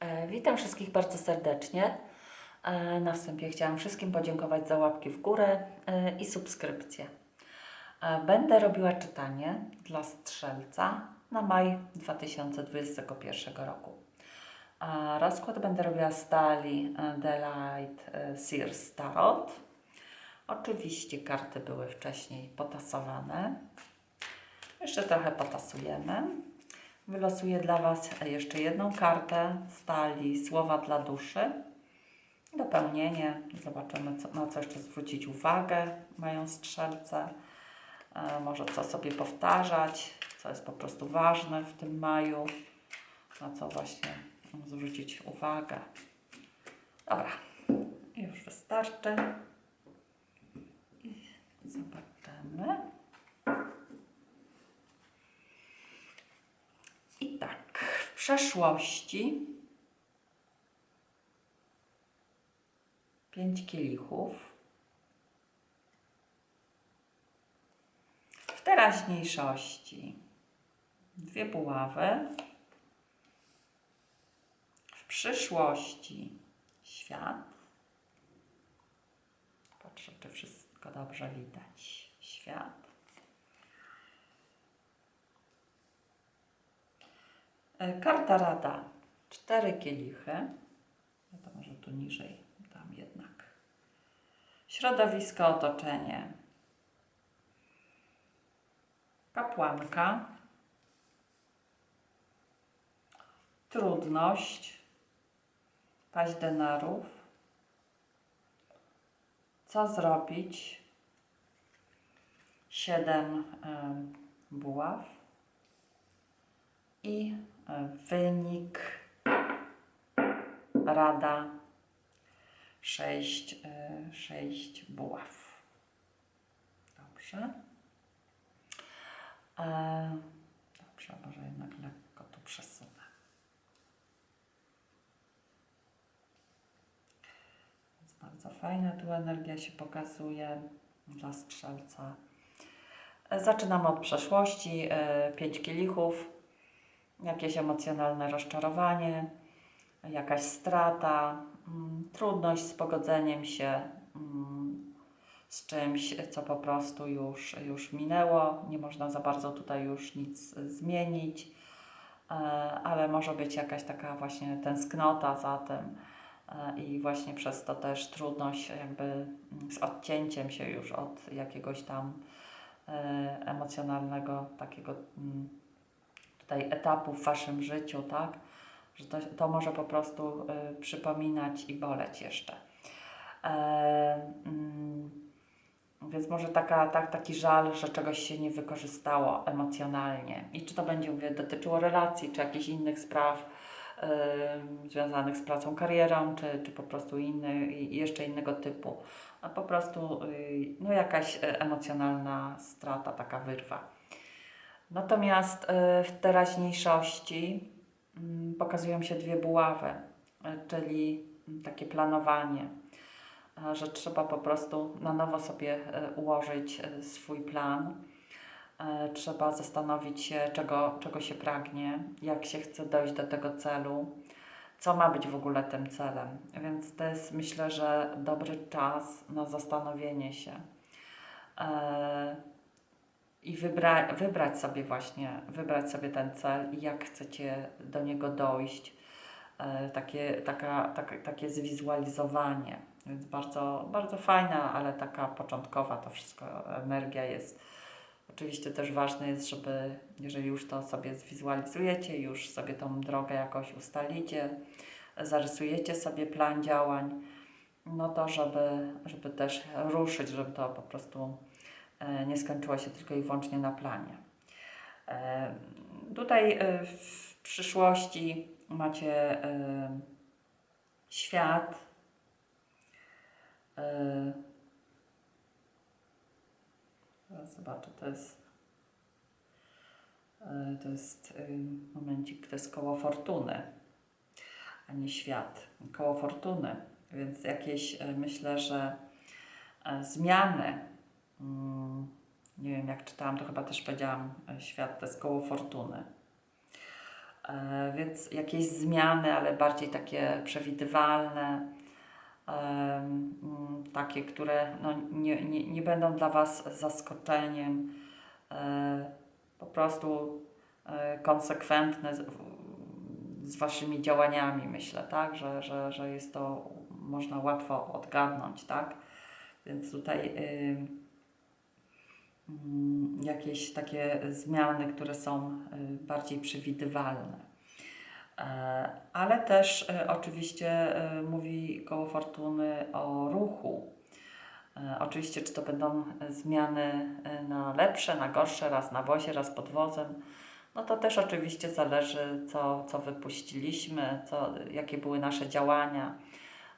E, Witam wszystkich bardzo serdecznie. E, Na wstępie chciałam wszystkim podziękować za łapki w górę e, i subskrypcję. Będę robiła czytanie dla strzelca na maj 2021 roku. Rozkład będę robiła stali Delight Sears Tarot. Oczywiście karty były wcześniej potasowane. Jeszcze trochę potasujemy. Wylosuję dla Was jeszcze jedną kartę stali Słowa dla duszy. Dopełnienie. Zobaczymy, co, na co jeszcze zwrócić uwagę mają strzelce. E, może co sobie powtarzać, co jest po prostu ważne w tym maju. Na co właśnie zwrócić uwagę. Dobra, już wystarczy. I zobaczymy. I tak, w przeszłości pięć kielichów. W teraźniejszości dwie buławy. W przyszłości świat. Patrzę, czy wszystko dobrze widać. Świat. E, Karta rada. Cztery kielichy. Ja to może tu niżej dam jednak. Środowisko, otoczenie. Kapłanka. Trudność. Paść denarów. Co zrobić? Siedem em, buław i e, wynik rada 6, 6 buław. Dobrze. E, Dobrze, może jednak lekko tu przesunę. Więc bardzo fajna tu energia się pokazuje dla strzelca. E, Zaczynamy od przeszłości. e, Pięć kielichów jakieś emocjonalne rozczarowanie, jakaś strata, mm, trudność z pogodzeniem się mm, z czymś, co po prostu już, już minęło. Nie można za bardzo tutaj już nic y, zmienić, e, ale może być jakaś taka właśnie tęsknota za tym e, i właśnie przez to też trudność jakby mm, z odcięciem się już od jakiegoś tam e, emocjonalnego takiego tutaj etapu w Waszym życiu, tak? Że to, to może po prostu y, przypominać i boleć jeszcze. E, mm, więc może taka, tak, taki żal, że czegoś się nie wykorzystało emocjonalnie. I czy to będzie mówię, dotyczyło relacji, czy jakichś innych spraw y, związanych z pracą, karierą, czy, czy po prostu inny, jeszcze innego typu. A po prostu y, no, jakaś y, emocjonalna strata, taka wyrwa. Natomiast e, w teraźniejszości mm, pokazują się dwie buławy, e, czyli mm, takie planowanie, e, że trzeba po prostu na nowo sobie ułożyć swój plan. Trzeba zastanowić się, czego, czego się pragnie, jak się chce dojść do tego celu, co ma być w ogóle tym celem. Więc to jest myślę, że dobry czas na zastanowienie się. I wybra- wybrać sobie właśnie, wybrać sobie ten cel i jak chcecie do niego dojść. E, takie, taka, taka, takie zwizualizowanie. Więc bardzo, bardzo fajna, ale taka początkowa to wszystko, energia jest. Oczywiście też ważne jest, żeby jeżeli już to sobie zwizualizujecie, już sobie tą drogę jakoś ustalicie, zarysujecie sobie plan działań, no to żeby, żeby też ruszyć, żeby to po prostu nie skończyło się tylko i wyłącznie na planie. E, Tutaj e, w przyszłości macie e, świat. e, zobaczę, to jest e, to jest e, momencik, to jest koło fortuny, a nie świat. Koło fortuny, więc jakieś e, myślę, że e, zmiany nie wiem, jak czytałam, to chyba też powiedziałam, e, świat to jest koło fortuny. E, Więc jakieś zmiany, ale bardziej takie przewidywalne, em, mm, takie, które no, nie, nie, nie będą dla Was zaskoczeniem, e, po prostu e, konsekwentne z, z Waszymi działaniami, myślę, tak, że, że, że jest to, można łatwo odgadnąć, tak, więc tutaj y, mm, jakieś takie zmiany, które są y, bardziej przewidywalne. E, Ale też e, oczywiście e, mówi koło fortuny o ruchu. E, Oczywiście, czy to będą e, zmiany e, na lepsze, na gorsze, raz na wozie, raz pod wozem. No to też oczywiście zależy, co, co wypuściliśmy, co, jakie były nasze działania.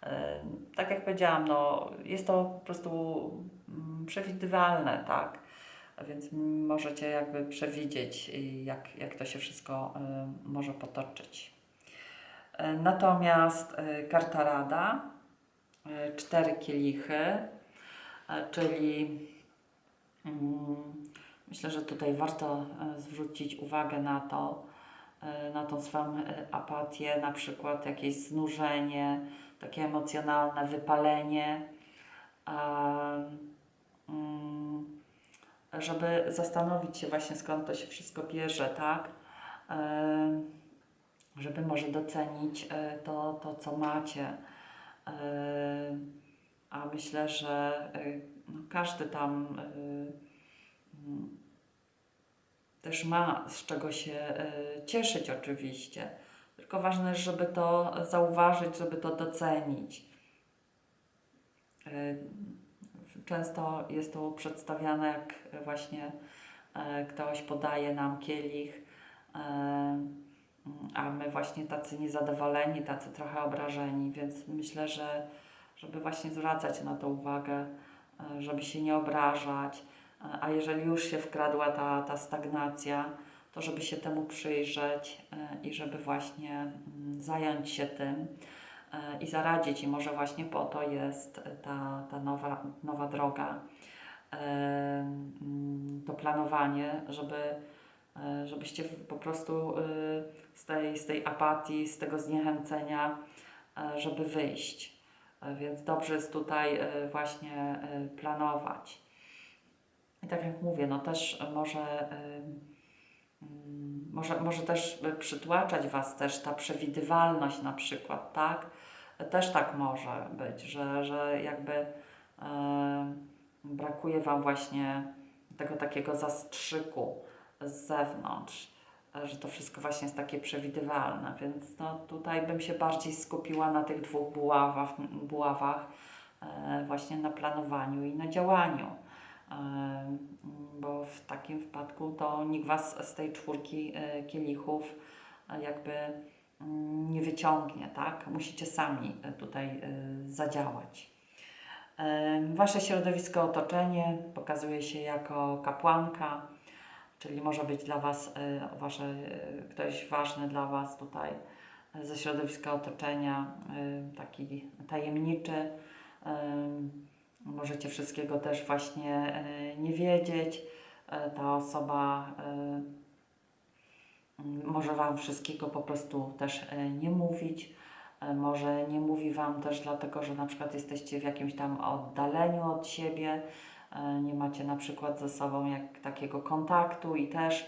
E, Tak jak powiedziałam, no, jest to po prostu mm, przewidywalne, tak. Więc możecie jakby przewidzieć, y, jak, jak to się wszystko y, może potoczyć. E, Natomiast y, karta rada, y, cztery kielichy, czyli mm, myślę, że tutaj warto zwrócić uwagę na to, na tą swoją apatię, na przykład jakieś znużenie, takie emocjonalne wypalenie. mm, żeby zastanowić się właśnie skąd to się wszystko bierze, tak? Em, Żeby może docenić e, to, to co macie. Em, A myślę, że e, no, każdy tam e, mm, też ma z czego się e, cieszyć oczywiście. Tylko ważne jest, żeby to zauważyć, żeby to docenić. Często jest to przedstawiane, jak właśnie e, ktoś podaje nam kielich, e, a my właśnie tacy niezadowoleni, tacy trochę obrażeni, więc myślę, że żeby właśnie zwracać na to uwagę, e, żeby się nie obrażać, a jeżeli już się wkradła ta, ta stagnacja, to żeby się temu przyjrzeć i żeby właśnie mm, zająć się tym i zaradzić. I może właśnie po to jest ta, ta nowa, nowa droga, to planowanie, żeby, e, żebyście po prostu e, z tej, z tej apatii, z tego zniechęcenia, e, żeby wyjść. Więc dobrze jest tutaj właśnie planować. I tak jak mówię, no też może, mm, może, może też przytłaczać Was też ta przewidywalność na przykład, tak? E, Też tak może być, że, że jakby em, brakuje Wam właśnie tego takiego zastrzyku z zewnątrz, e, że to wszystko właśnie jest takie przewidywalne, więc no tutaj bym się bardziej skupiła na tych dwóch buławach, buławach e, właśnie na planowaniu i na działaniu. Em, Bo w takim wypadku to nikt Was z tej czwórki e, kielichów e, jakby nie wyciągnie, tak? Musicie sami e, tutaj e, zadziałać. Em, Wasze środowisko, otoczenie pokazuje się jako kapłanka, czyli może być dla Was e, wasze, e, ktoś ważny dla Was tutaj e, ze środowiska otoczenia, e, taki tajemniczy. Em, Możecie wszystkiego też właśnie e, nie wiedzieć. E, Ta osoba e, może Wam wszystkiego po prostu też e, nie mówić. E, Może nie mówi Wam też dlatego, że na przykład jesteście w jakimś tam oddaleniu od siebie, e, nie macie na przykład ze sobą jak takiego kontaktu i też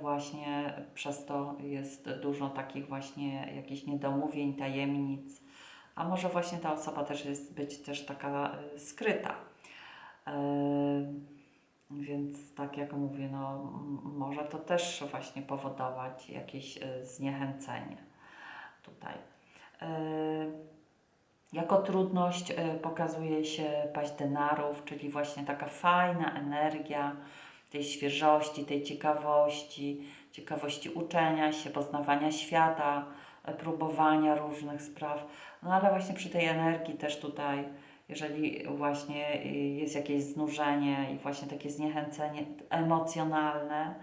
właśnie przez to jest dużo takich właśnie jakichś niedomówień, tajemnic, a może właśnie ta osoba też jest być też taka skryta. E, Więc tak jak mówię, no może to też właśnie powodować jakieś e, zniechęcenie tutaj. E, Jako trudność e, pokazuje się paść denarów, czyli właśnie taka fajna energia tej świeżości, tej ciekawości, ciekawości uczenia się, poznawania świata, próbowania różnych spraw. No ale właśnie przy tej energii też tutaj, jeżeli właśnie jest jakieś znużenie i właśnie takie zniechęcenie emocjonalne,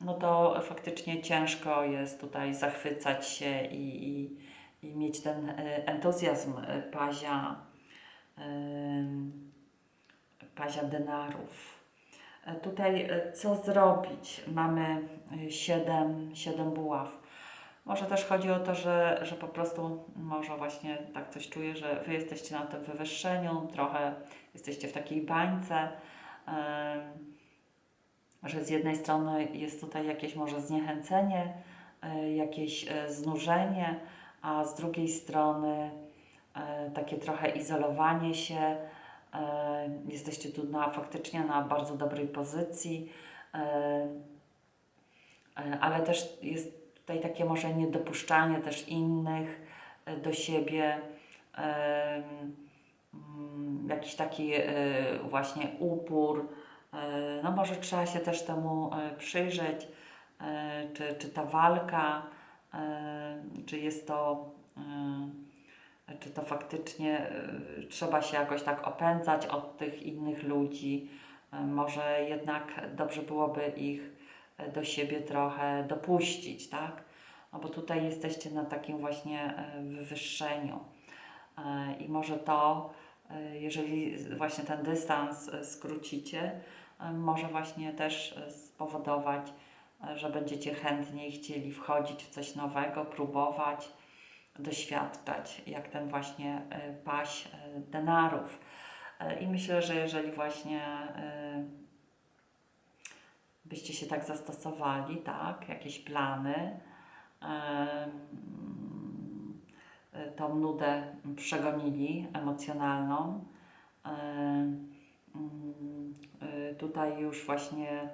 no to faktycznie ciężko jest tutaj zachwycać się i, i, i mieć ten y, entuzjazm y, pazia, ym, pazia denarów. E, Tutaj e, co zrobić? Mamy y, siedem, siedem buław. Może też chodzi o to, że, że po prostu może właśnie tak coś czuję, że Wy jesteście na tym wywyższeniu, trochę jesteście w takiej bańce, że z jednej strony jest tutaj jakieś może zniechęcenie, e, jakieś e, znużenie, a z drugiej strony e, takie trochę izolowanie się. Jesteście tu na, faktycznie na bardzo dobrej pozycji, ale też jest tutaj takie może niedopuszczanie też innych e, do siebie, mm, jakiś taki e, właśnie upór. E, No może trzeba się też temu przyjrzeć, czy, czy ta walka, czy jest to, czy to faktycznie trzeba się jakoś tak opędzać od tych innych ludzi. Może jednak dobrze byłoby ich do siebie trochę dopuścić, tak? No bo tutaj jesteście na takim właśnie e, wywyższeniu. E, I może to, e, jeżeli właśnie ten dystans skrócicie, może właśnie też spowodować, że będziecie chętniej chcieli wchodzić w coś nowego, próbować, doświadczać, jak ten właśnie paś denarów. I myślę, że jeżeli właśnie byście się tak zastosowali, tak, jakieś plany, e, tą nudę przegonili emocjonalną. em, mm, e, Tutaj już właśnie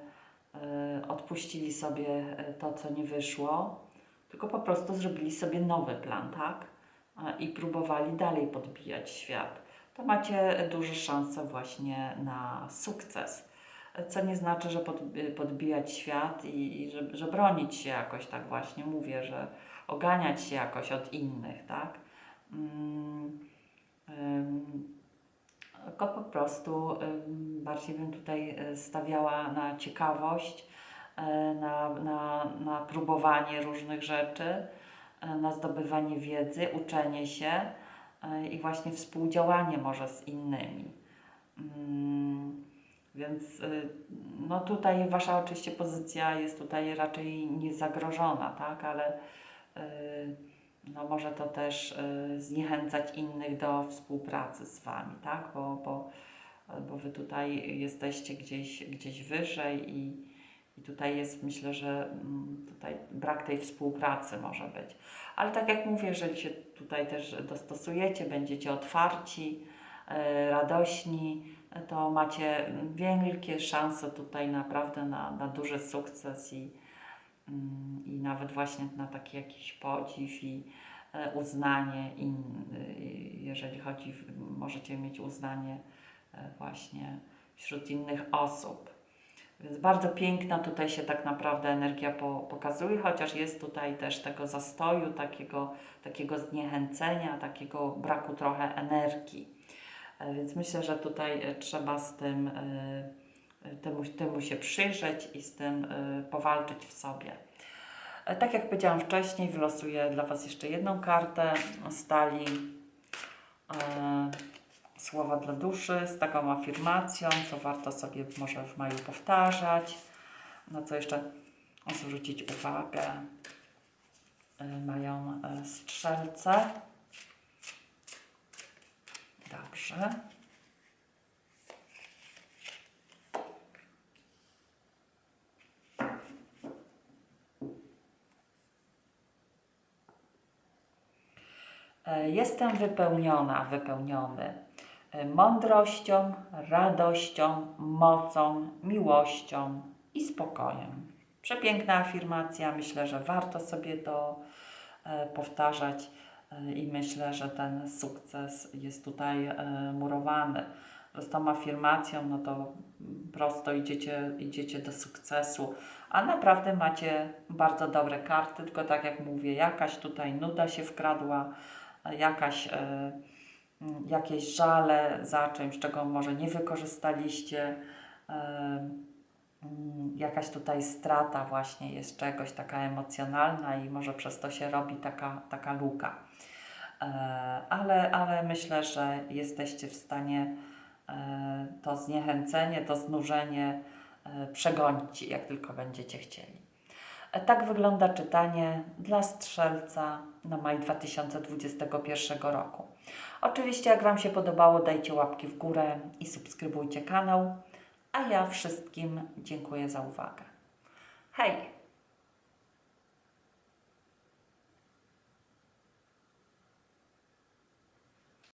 e, odpuścili sobie to, co nie wyszło, tylko po prostu zrobili sobie nowy plan, tak? I próbowali dalej podbijać świat. To macie duże szanse właśnie na sukces. Co nie znaczy, że pod, podbijać świat i, i że, że bronić się jakoś, tak właśnie mówię, że oganiać się jakoś od innych, tak? Mm, ym, tylko po prostu ym, bardziej bym tutaj e, stawiała na ciekawość, e, na, na, na próbowanie różnych rzeczy, e, na zdobywanie wiedzy, uczenie się i właśnie współdziałanie może z innymi. Mm, Więc y, no tutaj wasza oczywiście pozycja jest tutaj raczej niezagrożona, tak, ale y, no może to też y, zniechęcać innych do współpracy z wami, tak, bo, bo, bo wy tutaj jesteście gdzieś, gdzieś wyżej i, i tutaj jest myślę, że mm, tutaj brak tej współpracy może być. Ale tak jak mówię, jeżeli się tutaj też dostosujecie, będziecie otwarci, radośni, to macie wielkie szanse tutaj naprawdę na, na duży sukces i, mm, i nawet właśnie na taki jakiś podziw i e, uznanie, y, jeżeli chodzi, możecie mieć uznanie e, właśnie wśród innych osób. Więc bardzo piękna tutaj się tak naprawdę energia po, pokazuje, chociaż jest tutaj też tego zastoju, takiego, takiego zniechęcenia, takiego braku trochę energii. E, Więc myślę, że tutaj e, trzeba z tym, e, temu, temu się przyjrzeć i z tym powalczyć w sobie. Tak jak powiedziałam wcześniej, wylosuję dla Was jeszcze jedną kartę stali słowa dla duszy z taką afirmacją, co warto sobie może w maju powtarzać, na co jeszcze zwrócić uwagę. Mają strzelce. Dobrze. E, Jestem wypełniona, wypełniony e, mądrością, radością, mocą, miłością i spokojem. Przepiękna afirmacja, myślę, że warto sobie to e, powtarzać i myślę, że ten sukces jest tutaj e, murowany. Z tą afirmacją, no to prosto idziecie, idziecie do sukcesu, a naprawdę macie bardzo dobre karty, tylko tak jak mówię, jakaś tutaj nuda się wkradła, jakaś, e, jakieś żale za czymś, czego może nie wykorzystaliście, e, jakaś tutaj strata właśnie jest czegoś taka emocjonalna i może przez to się robi taka, taka luka. E, ale, ale myślę, że jesteście w stanie e, to zniechęcenie, to znużenie e, przegonić, jak tylko będziecie chcieli. Tak wygląda czytanie dla strzelca na maj 2021 roku. Oczywiście, jak Wam się podobało, dajcie łapki w górę i subskrybujcie kanał. A ja wszystkim dziękuję za uwagę. Hej!